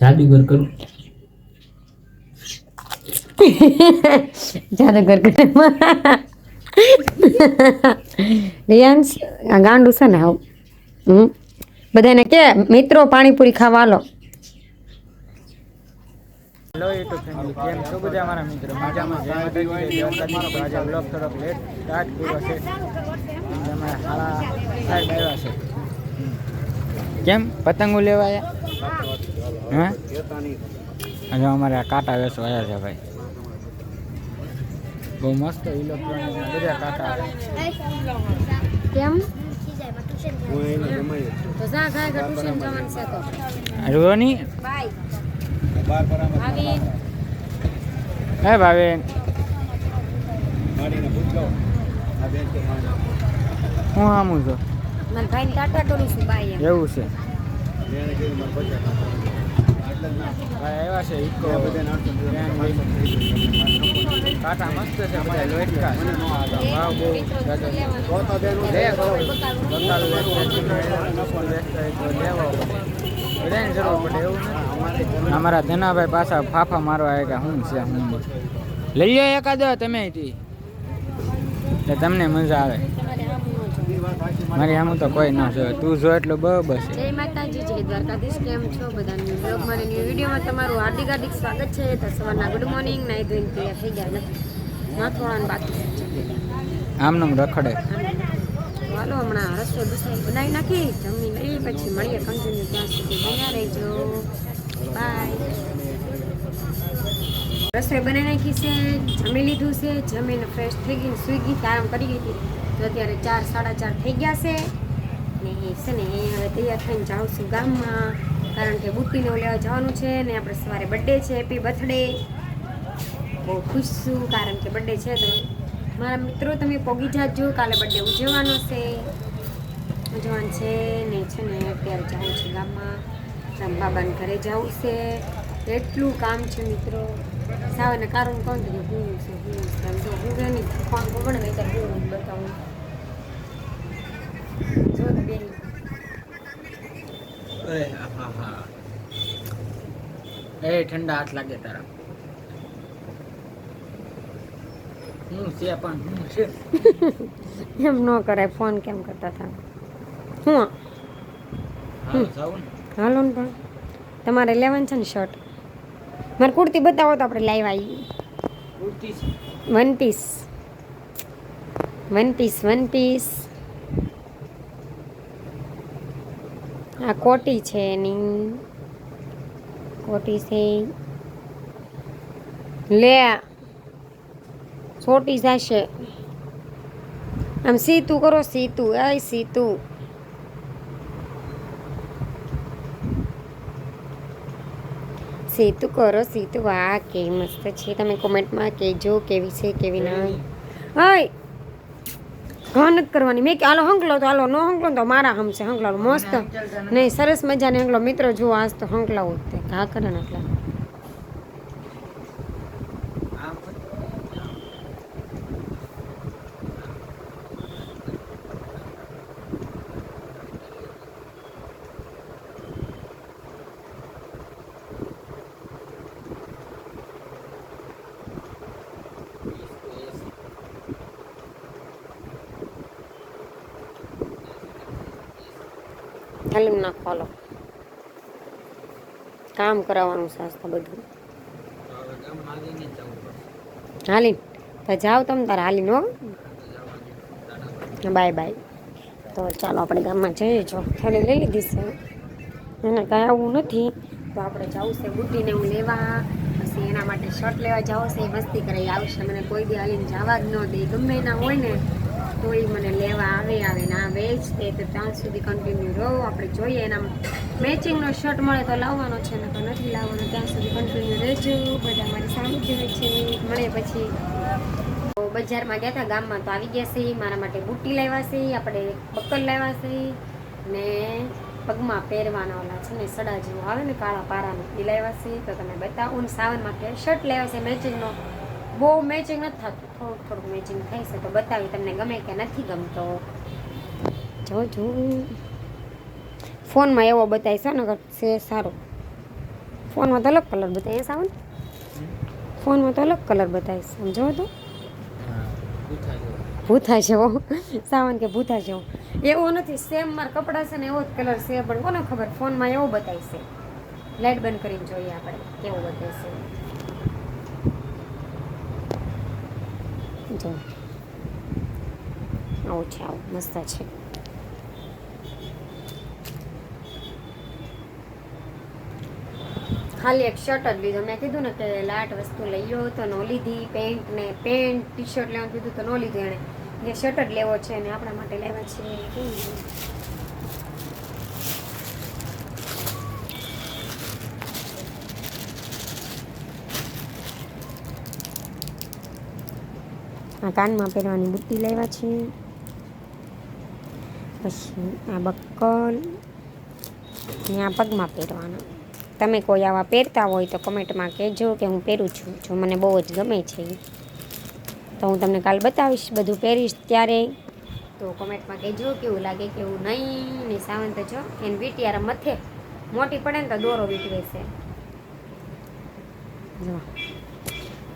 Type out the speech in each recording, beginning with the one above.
જાદુગર કરું. જાદુગર કરે. રિયાન્સ આ ગાંડું છે ને આવું. હમ. બધાને કે મિત્રો પાણીપુરી ખાવા લો હેલો યુટ્યુબ ફેમિલી કેમ છો બધા? મારા મિત્રો મજામાં? જય માતાજી જય દ્વારકાધીશ. તો આજે બ્લોગ થોડોક લેટ સ્ટાર્ટ કર્યો છે. અમે સાડા સાહેબ આવ્યા છે. કેમ? પતંગો લેવા આવ્યા હા? આજે અમારે આ કાંટા વેચવા આવ્યા છે ભાઈ. બહુ મસ્ત ઇલેક્ટ્રોનિક બધા કાંટા કેમ? તો જા ખાય કે ટ્યુશન જવાનું છે તો. રોની હે ભાવે હું આમું છું? એવું છે. આવ્યા છે ઇકો કાંટા મસ્ત છે બધા પડે. એવું અમારા ધનાભાઈ પાછા ફાફા મારવા આવ્યા કે શું છે, હું લઈ લો એકાદ, તમે અહીંથી તમને મજા આવે મારી આમ તો કોઈ ન જોવે. તું જો એટલું બરાબર છે જય માતાજી જય દ્વારકાધીશ. કેમ છો બધાને? બ્લોગ મારે ન્યૂ વિડીયોમાં તમારું હાર્દિક હાર્દિક સ્વાગત છે. તો સવારના ગુડ મોર્નિંગ નાઈ ધોઈને તૈયાર થઈ ગયા નથી થોડા બાકી આમનું રખડે. હાલો હમણાં રસોઈ બસોઈ બનાવી નાખી. જમી લઈ પછી મળીએ કન્ટિન્યુ ત્યાં સુધી. બન્યા રહેજો. બાય રસોઈ બનાવી નાખી છે જમી લીધું છે જમીને ફ્રેશ થઈ ગઈ સૂઈ ગઈ આરામ કરી ગઈ હતી તો અત્યારે ચાર, સાડા ચાર થઈ ગયા છે. ને છે ને હવે તૈયાર થઈને જાઉં છું ગામમાં, કારણ કે બુટ્ટીને લેવા જવાનું છે ને આપણે સવારે બર્થડે છે હેપી બર્થડે બહુ ખુશ છું, કારણ કે બર્થડે છે તો મારા મિત્રો, તમે પોગી જાજો, કાલે બર્થડે ઉજવવાનો છે. ઉજવવાનું છે ને છે ને અત્યારે જાઉં છું ગામમાં. રામ બાબાને ઘરે જવું છે. એટલું કામ છે મિત્રો. સાવને કારણ કોણ કે હું છે હું છે. એમ તો હું કે નહીં કોણ કોણ નહીં ત્યારે હું બતાવું. જો તો બેન. એ ઠંડા હાથ લાગે તારા. હું છે પણ હું છે? એમ ન કરાય ફોન કેમ કરતા હતા? હું? ને. હાલો ને પણ. તમારે લેવાનું છે ને શર્ટ મારે કુર્તી બતાવો તો આપણે લાઈવ આવી one piece one piece one piece આ કોટી છે એની. કોટી છે. લે છોટી જશે. આમ સીતું કરો સીતું. આ સીતું. સીતું કરો સેતુ વાહ કે મસ્ત છે તમે કોમેન્ટમાં કહેજો કેવી છે કેવી ના હોય ઘણ નથી કરવાની મેં કે હાલો હંકલો તો હાલો નો હંકલો તો મારા હમશે હંકલાવું મસ્ત નહીં સરસ મજાને હંકલો મિત્રો જુઓ આજ તો હંકલાવું તે ઘા કરે ને ખાલી નાખો હાલો કામ કરાવવાનું છે આજ તો બધું. હાલી તો જાઓ તમે તારે હાલીને હો. Bye bye. તો ચાલો આપણે ગામમાં જઈએ જો. થોડી લઈ લીધી છે. એને કાંઈ આવવું નથી. તો આપણે જવું છે બુટીને હું લેવા. પછી એના માટે શર્ટ લેવા જાવ છે. એ મસ્તી કરાવી આવશે. મને કોઈ બી હાલીને જવા જ ન દે. ગમે એના હોય ને. એ મને લેવા આવે આવે ને આ વેચ તે તો ત્યાં સુધી કન્ટિન્યુ રહો. આપણે જોઈએ એના મેચિંગનો શર્ટ મળે તો લાવવાનો છે ને તો નથી લાવવાનો. ત્યાં સુધી કન્ટિન્યુ રહેજો. બધા મારી સામે જ હોય છે. મળે પછી. તો બજારમાં ગયા હતા, ગામમાં તો આવી ગયા છે. મારા માટે બુટ્ટી લાવ્યા છે. આપણે બક્કલ લાવ્યા છે. ને પગમાં પહેરવાના ઓલા છે ને, સડા જેવું આવે ને, કાળા પારાનું એ લાવ્યા છે. તો તમે બતાવો ને સાવન માટે શર્ટ લેવા છે મેચિંગનો બહુ મેચિંગ નથી થતું. થોડુંક થોડુંક મેચિંગ થાય છે તો બતાવી તમને ગમે કે નથી ગમતો. જો જો. ફોનમાં એવો બતાવીશ નગર છે સારો. ફોનમાં તો અલગ કલર બતાવીએ સાવન? ફોનમાં તો અલગ કલર બતાવીશ સમજો તો. ભૂથા જેવો સાવન કે ભૂથા જેવો એવો નથી સેમ મારા કપડાં છે ને એવો જ કલર છે, પણ કોને ખબર? ફોનમાં એવો બતાવશે લાઇટ બંધ કરીને જોઈએ આપણે, કેવો બતાવશે જો આવું છે, આવું. મસ્ત છે. ખાલી એક શર્ટ જ લીધો. મેં કીધું ને કે લાટ વસ્તુ લઈ લો તો નો લીધી પેન્ટ ને પેન્ટ ટી શર્ટ લેવાનું કીધું તો નો લીધું એણે. એ શર્ટ જ લેવો છે ને આપણા માટે લેવા છે આ કાનમાં પહેરવાની બુટ્ટી લેવા છે. પછી આ બક્કલ. અને આ પગમાં પહેરવાના. તમે કોઈ આવા પહેરતા હોય તો કમેન્ટમાં કહેજો કે હું પહેરું છું. જો મને બહુ જ ગમે છે. તો હું તમને કાલ બતાવીશ બધું પહેરીશ ત્યારે. તો કોમેન્ટમાં કહેજો કેવું લાગે, કેવું નહીં. ને સાવંત જો, એને વીંટિયાર મથે મોટી પડે ને તો દોરો વીંટવે છે.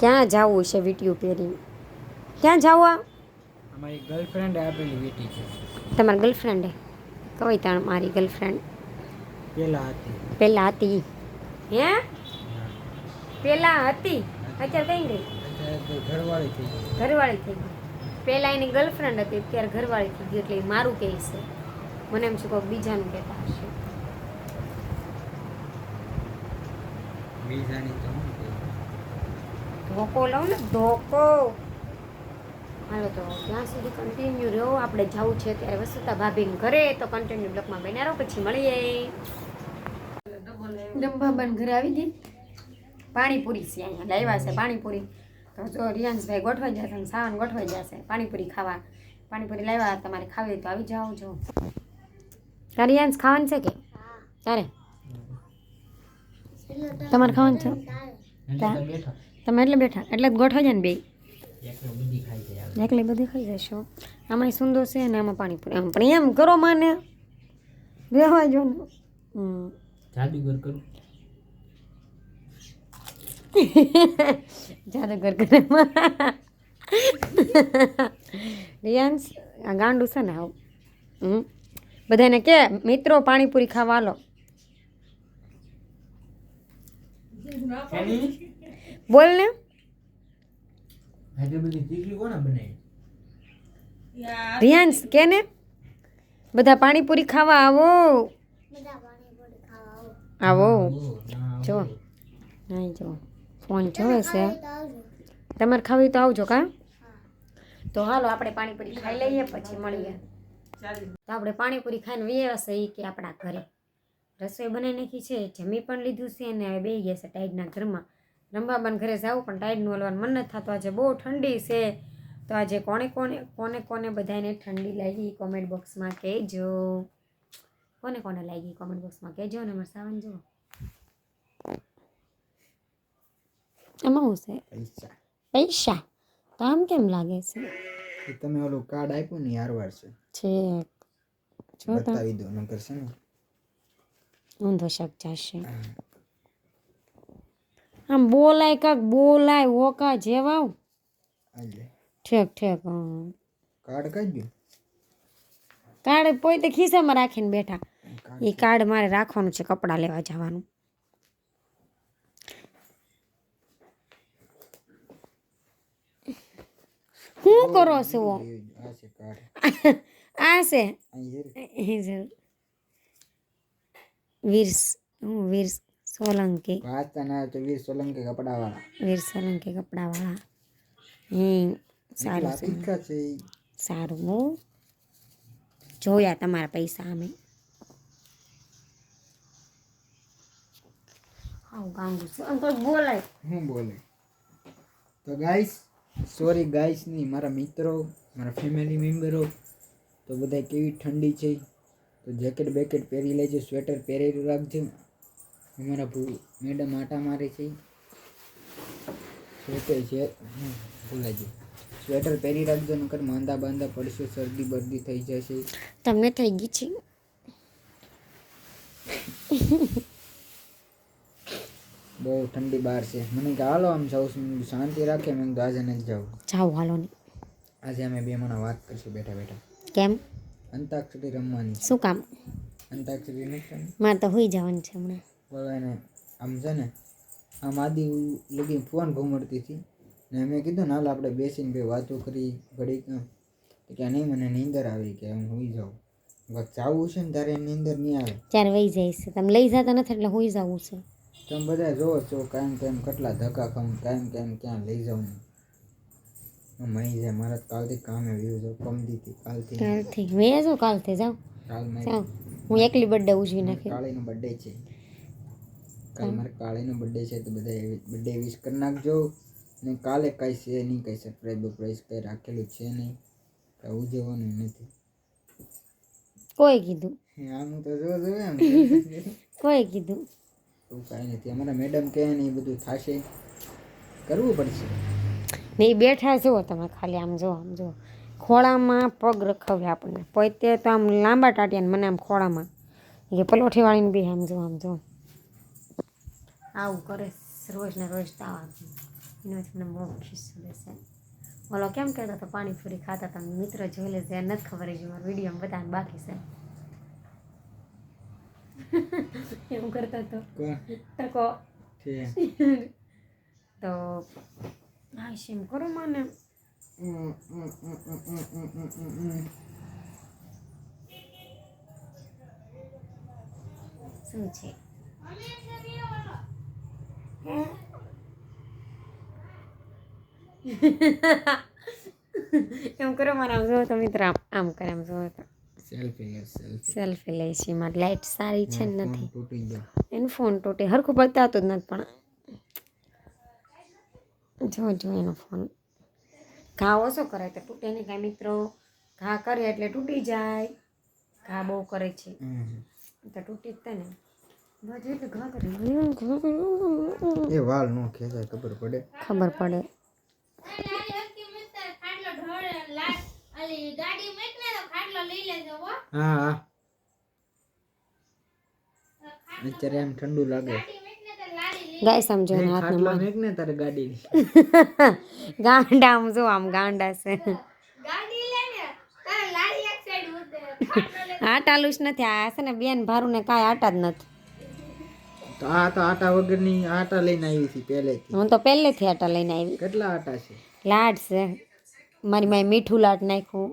ક્યાં જવું છે વીંટિયું પહેરી ક્યાં જાવ આ? મારી ગર્લફ્રેન્ડ આપેલી વીટી છે. તમારી ગર્લફ્રેન્ડ કઈ તાણ મારી ગર્લફ્રેન્ડ પેલા હતી. પહેલાં હતી. હે? પહેલાં હતી. અત્યારે કઈ ગઈ? ઘરવાળી થઈ ગઈ. ઘરવાળી થઈ ગઈ. પહેલાં એની ગર્લફ્રેન્ડ હતી અત્યારે ઘરવાળી થઈ ગઈ એટલે મારું કહે છે. મને એમ છે કોઈક બીજાનું કહેતા હશે. બીજાની તો ધોકો લઉં ને ધોકો. હાલો તો ત્યાં સુધી કન્ટિન્યુ રહ્યો. આપણે જવું છે ત્યારે વસુતા ભાભીને ઘરે તો કન્ટિન્યુ બ્લોકમાં બન્યા રહો પછી મળીએ. ડબ્બાબન ઘરે આવી ગઈ. પાણીપુરી છે અહીંયા લાવ્યા છે પાણીપુરી. તો જો રિયાંશભાઈ ગોઠવાઈ જશે અને સાવન ગોઠવાઈ જશે. પાણીપુરી ખાવા. પાણીપુરી લાવ્યા તમારે ખાવી તો આવી જાઓ જો. તારે રિયાંશ ખાવાનું છે કે? તારે? તમારે ખાવાનું છે? તમે એટલે બેઠા. એટલે જ ગોઠવાઈ જાય ને બે. એકલો બધી ખાઈ જશો. આમાં સુંદર છે ને આમાં પાણીપુરી. આમ પણ એમ કરો માને. રહેવા જો જાદુગર કરો. જાદુગર કરે રિયાન્સ આ ગાંડું છે ને આવું. હમ. બધાને કે મિત્રો પાણીપુરી ખાવા લો બોલ ને. આજે બધી તીખી કોને બનાવી? રિયાન્સ કે ને બધા પાણીપુરી ખાવા આવો. આવો. જો. નહીં જો. ફોન જોવે છે. તમારે ખાવી તો આવજો કા? તો હાલો આપણે પાણીપુરી ખાઈ લઈએ પછી મળીએ. તો આપણે પાણીપુરી ખાઈને વ્યવસ્થા એ કે આપણા ઘરે. રસોઈ બનાવી નાખી છે જમી પણ લીધું છે અને હવે બેસી ગયા છે ટાઈડના ઘરમાં. રંભાબાન ઘરે જવું પણ ટાઈડનું હલવાનું મન નથી થતું. આજે બહુ ઠંડી છે. તો આજે કોને કોને કોને કોને બધાને ઠંડી લાગી? કોમેન્ટ બોક્સમાં કહેજો. કોને કોને લાગી? કોમેન્ટ બોક્સમાં કહેજો ને મારે સાવન જુઓ. એમાં શું છે? પૈસા. પૈસા? તો આમ કેમ લાગે છે? તમે ઓલું કાર્ડ આપ્યું ને હારવાર છે. છે. જો તો બતાવી દો નકર છે ને. ઊંધો શક જશે. આમ બોલાય કાક બોલાય ઓકા જેવા આજે ઠેક ઠેક હં. કાર્ડ કાઢ્યું કાર્ડ પોતે ખિસ્સામાં રાખીને બેઠા. કાર્ડ એ કાર્ડ મારે રાખવાનું છે કપડાં લેવા જવાનું. શું કરો છો? આ છે કાર્ડ. આ છે? અહીં છે. વીર હું વીર સોલંકી. વાંચતા તો વીર સોલંકી કપડા વાળા વીર સોલંકી કપડાવાળા. હમ સારું. સારું હો. જોયા તમારા પૈસા અમે. આવું છે. બોલાય. હું બોલે? તો ગાઈસ સોરી ગાઈસ નહીં મારા મિત્રો મારા ફેમિલી મેમ્બરો તો બધા કેવી ઠંડી છે? તો જેકેટ બેકેટ પહેરી લેજો સ્વેટર પહેરેલું રાખજો. અમારા ભૂ મેડમ આટા મારે છે. સ્વેટર છે સ્વેટર પહેરી રાખજો નકર માંદા બાંદા પડશે શરદી બરદી થઈ જશે. તમને થઈ ગઈ છે? બહુ ઠંડી બહાર છે. મને કે હાલો આમ જાઉં શાંતિ રાખે મેં કીધું આજે નથી જાઉં. જાઉં હાલો ને. આજે અમે બે મણા વાત કરશું બેઠા બેઠા. કેમ? અંતાક્ષરી રમવાની. શું કામ? અંતાક્ષરી નથી મારે તો હોઈ જવાનું છે હમણાં. એને આમ છે ને આમ આદિ લગી ફોન ઘુમડતી હતી ને મેં કીધું ને હાલ આપણે બેસીને ભાઈ વાતો કરી ઘડીક. તો કે નહીં મને નીંદર આવી કે હું હોઈ જાઉં. જાવું છે ને તારે નીંદર નહીં આવે. ત્યારે વહી જાય છે. તમે લઈ જતા નથી એટલે હોઈ જવું છે. તમે બધા જોવો છો કાયમ કાયમ કેટલા ધક્કા ખાઉં કાયમ કાયમ ક્યાં લઈ જાઉં. મહી જાય મારા કાલથી કામે વ્યૂ જો કમદીથી કાલથી. કાલથી. મેં જો કાલથી જાઉં કાલ હું એકલી બર્થડે ઉજવી નાખી. કાળીનો બર્થડે છે. કાલ મારે કાળેનો બર્થડે છે તો બધા બર્થડે વિશ કરી નાખજો. ને કાલે કાંઈ છે નહીં કંઈ સરપ્રાઈઝ બપ્રાઈઝ કંઈ રાખેલું છે નહીં. કાંઈ ઉજવવાનું નથી. કોઈ કીધું? આમ તો જો જો એમ. કોઈ કીધું? એવું કાંઈ નથી. અમારા મેડમ કહે ને એ બધું થશે. કરવું પડશે. ને એ બેઠા જુઓ તમે ખાલી આમ જો આમ જો ખોળામાં પગ રખાવે આપણને. પોતે તો આમ લાંબા ટાટિયા મને આમ ખોળામાં. એ પલોઠી વાળીને બી આમ જો આમ જો આવું કરે રોજ ને રોજ તાવ એનાથી મને બહુ ખિસ્સો બેસે. બોલો કેમ કહેતો હતો પાણીપુરી ખાતા તમે મિત્ર જોઈ લેશે એને નથી ખબર છે મારા વિડીયોમાં બધાને બાકી છે. એવું કરતો તો હા શેમ કરો મને? શું છે? એમ કરો મારે આમ જોવો તો મિત્ર આમ આમ કરે આમ જોવો તો. સેલ્ફી લે છે મારી લાઈટ સારી છે ને નથી. એનો ફોન તૂટે. હરખું બતાવતો જ નથી પણ જો જો એનો ફોન ઘા ઓછો કરે તો તૂટે નહીં કાંઈ મિત્રો. ઘા કરે એટલે તૂટી જાય. ઘા બહુ કરે છે. તો તૂટી જ ને. એ વાળ નો ખેંચાય ખબર પડે. ખબર પડે. હા હા. અત્યારે એમ ઠંડુ લાગે. ગાય સમજો એના હાથને ખાટલો મેક ને તારે ગાડી ગાંડા આમ જો આમ ગાંડા છે. આટાલું જ નથી. આ છે ને બેન ભારું ને કાંઈ આટા જ નથી. તો આ તો આટા વગરની આટા લઈને આવી હતી પહેલેથી. હું તો પહેલેથી આટા લઈને આવી. કેટલા આટા છે? લાડ છે. મારી માએ મીઠું લાડ નાખ્યું.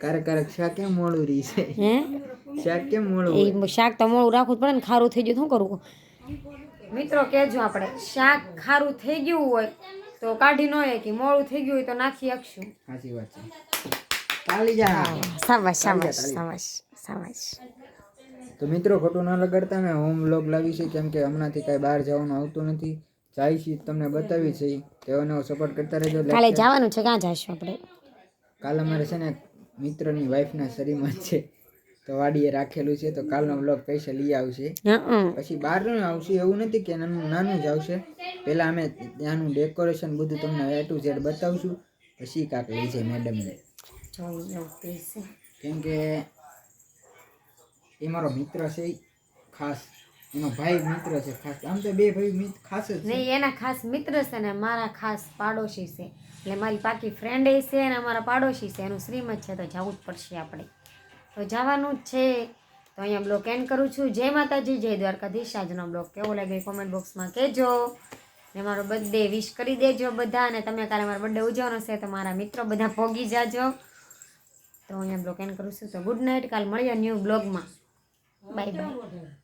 ક્યારેક ક્યારેક શાક કેમ મોડું રહી છે? હે? શાક કેમ મોડું એ શાક તો મોડું રાખવું જ પડે ને ખારું થઈ ગયું શું કરવું? મિત્રો કહેજો આપણે શાક ખારું થઈ ગયું હોય તો કાઢી ન કે મોળું થઈ ગયું હોય તો નાખી આપશું સાચી વાત છે. ચાલી જા. સાબાશ સાબાશ સાબાશ સાબાશ. તો મિત્રો ખોટું ના લગાડતા મેં હોમ વ્લોગ લાવી છે કેમ કે હમણાંથી કાંઈ બહાર જવાનું આવતું નથી. જાય છે તમને બતાવી છે. તેઓને સપોર્ટ કરતા રહેજો. કાલે જવાનું છે ક્યાં જઈશું આપણે? કાલ અમારે છે ને મિત્રની વાઈફના શરીરમાં છે. તો વાડીએ રાખેલું છે તો કાલનો વ્લોગ પૈસા લઈ આવશે. પછી બહારનું આવશે એવું નથી કે નાનું નાનું જ આવશે. પહેલાં અમે ત્યાંનું ડેકોરેશન બધું તમને એ ટુ ઝેડ બતાવશું. પછી કાંક લઈ જાય મેડમને કેમ કે એ મારો મિત્ર છે ખાસ. એનો ભાઈ મિત્ર છે, ખાસ. આમ તો બે ભાઈ મિત્ર ખાસ જ નહીં એના ખાસ મિત્ર છે ને મારા ખાસ પાડોશી છે. એટલે મારી પાકી ફ્રેન્ડ એ છે અને અમારા પાડોશી છે. એનું શ્રીમત છે, તો જવું જ પડશે આપણે. તો જવાનું જ છે. તો અહીંયા બ્લોગ એન્ડ કરું છું. જય માતાજી, જય દ્વારકાધીશ. આજનો બ્લોગ કેવો લાગ્યો કોમેન્ટ બોક્સમાં કહેજો. ને મારો બર્થડે વિશ કરી દેજો બધા. અને તમે કાલે મારો બર્થડે ઉજવવાનો છે, તો મારા મિત્રો બધા ભોગી જાજો. તો અહીંયા બ્લોગ એન્ડ કરું છું. તો ગુડ નાઇટ કાલ મળીએ ન્યૂ બ્લોગમાં 拜拜